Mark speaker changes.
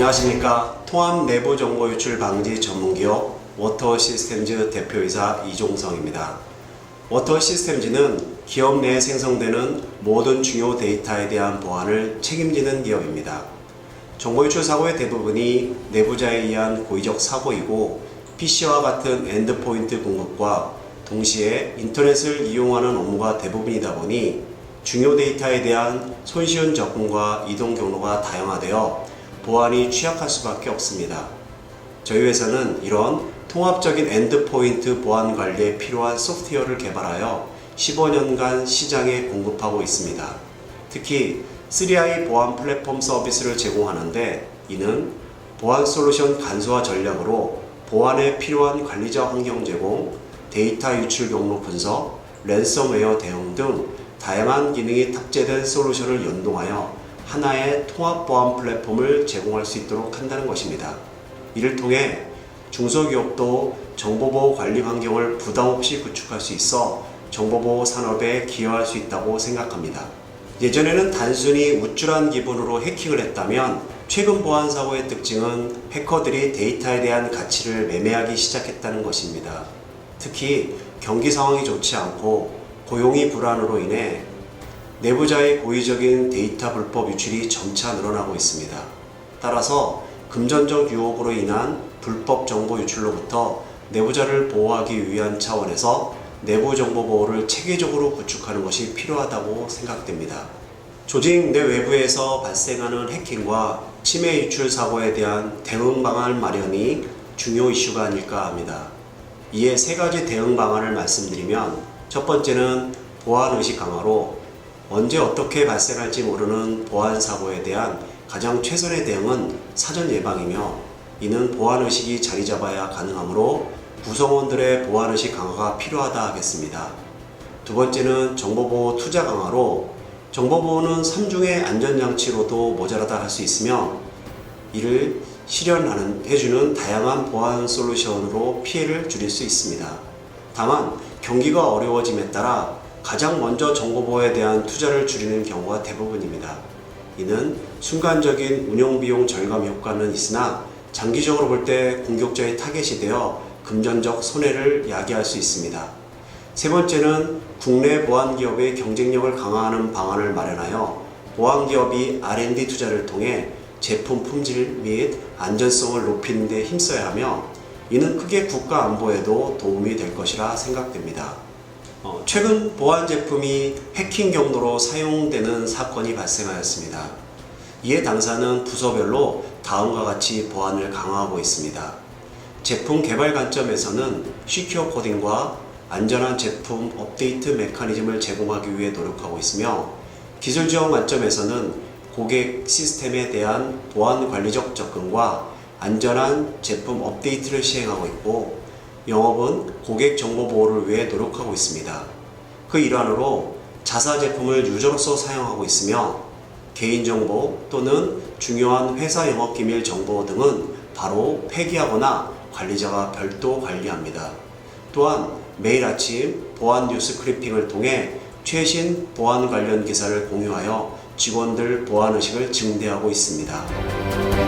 Speaker 1: 안녕하십니까. 통합 내부 정보 유출 방지 전문기업 워터 시스템즈 대표이사 이종성입니다. 워터 시스템즈는 기업 내에 생성되는 모든 중요 데이터에 대한 보안을 책임지는 기업입니다. 정보 유출 사고의 대부분이 내부자에 의한 고의적 사고이고 PC와 같은 엔드포인트 공급과 동시에 인터넷을 이용하는 업무가 대부분이다 보니 중요 데이터에 대한 손쉬운 접근과 이동 경로가 다양화되어 보안이 취약할 수밖에 없습니다. 저희 회사는 이런 통합적인 엔드포인트 보안 관리에 필요한 소프트웨어를 개발하여 15년간 시장에 공급하고 있습니다. 특히 3i 보안 플랫폼 서비스를 제공하는데 이는 보안 솔루션 간소화 전략으로 보안에 필요한 관리자 환경 제공, 데이터 유출 경로 분석, 랜섬웨어 대응 등 다양한 기능이 탑재된 솔루션을 연동하여 하나의 통합 보안 플랫폼을 제공할 수 있도록 한다는 것입니다. 이를 통해 중소기업도 정보보호 관리 환경을 부담 없이 구축할 수 있어 정보보호 산업에 기여할 수 있다고 생각합니다. 예전에는 단순히 우쭐한 기분으로 해킹을 했다면 최근 보안 사고의 특징은 해커들이 데이터에 대한 가치를 매매하기 시작했다는 것입니다. 특히 경기 상황이 좋지 않고 고용이 불안으로 인해 내부자의 고의적인 데이터 불법 유출이 점차 늘어나고 있습니다. 따라서 금전적 유혹으로 인한 불법 정보 유출로부터 내부자를 보호하기 위한 차원에서 내부 정보 보호를 체계적으로 구축하는 것이 필요하다고 생각됩니다. 조직 내 외부에서 발생하는 해킹과 침해 유출 사고에 대한 대응 방안 마련이 중요 이슈가 아닐까 합니다. 이에 세 가지 대응 방안을 말씀드리면 첫 번째는 보안 의식 강화로 언제 어떻게 발생할지 모르는 보안 사고에 대한 가장 최선의 대응은 사전 예방이며 이는 보안 의식이 자리 잡아야 가능하므로 구성원들의 보안 의식 강화가 필요하다 하겠습니다. 두 번째는 정보보호 투자 강화로 정보보호는 3중의 안전장치로도 모자라다 할 수 있으며 이를 실현하는 해주는 다양한 보안 솔루션으로 피해를 줄일 수 있습니다. 다만 경기가 어려워짐에 따라 가장 먼저 정보보호에 대한 투자를 줄이는 경우가 대부분입니다. 이는 순간적인 운영 비용 절감 효과는 있으나 장기적으로 볼 때 공격자의 타겟이 되어 금전적 손해를 야기할 수 있습니다. 세 번째는 국내 보안 기업의 경쟁력을 강화하는 방안을 마련하여 보안 기업이 R&D 투자를 통해 제품 품질 및 안전성을 높이는 데 힘써야 하며 이는 크게 국가 안보에도 도움이 될 것이라 생각됩니다. 어, 최근 보안 제품이 해킹 경로로 사용되는 사건이 발생하였습니다. 이에 당사는 부서별로 다음과 같이 보안을 강화하고 있습니다. 제품 개발 관점에서는 시큐어 코딩과 안전한 제품 업데이트 메커니즘을 제공하기 위해 노력하고 있으며 기술 지원 관점에서는 고객 시스템에 대한 보안 관리적 접근과 안전한 제품 업데이트를 시행하고 있고 영업은 고객 정보 보호를 위해 노력하고 있습니다. 그 일환으로 자사 제품을 유저로서 사용하고 있으며 개인정보 또는 중요한 회사 영업 기밀 정보 등은 바로 폐기하거나 관리자가 별도 관리합니다. 또한 매일 아침 보안 뉴스 크리핑을 통해 최신 보안 관련 기사를 공유하여 직원들 보안 의식을 증대하고 있습니다.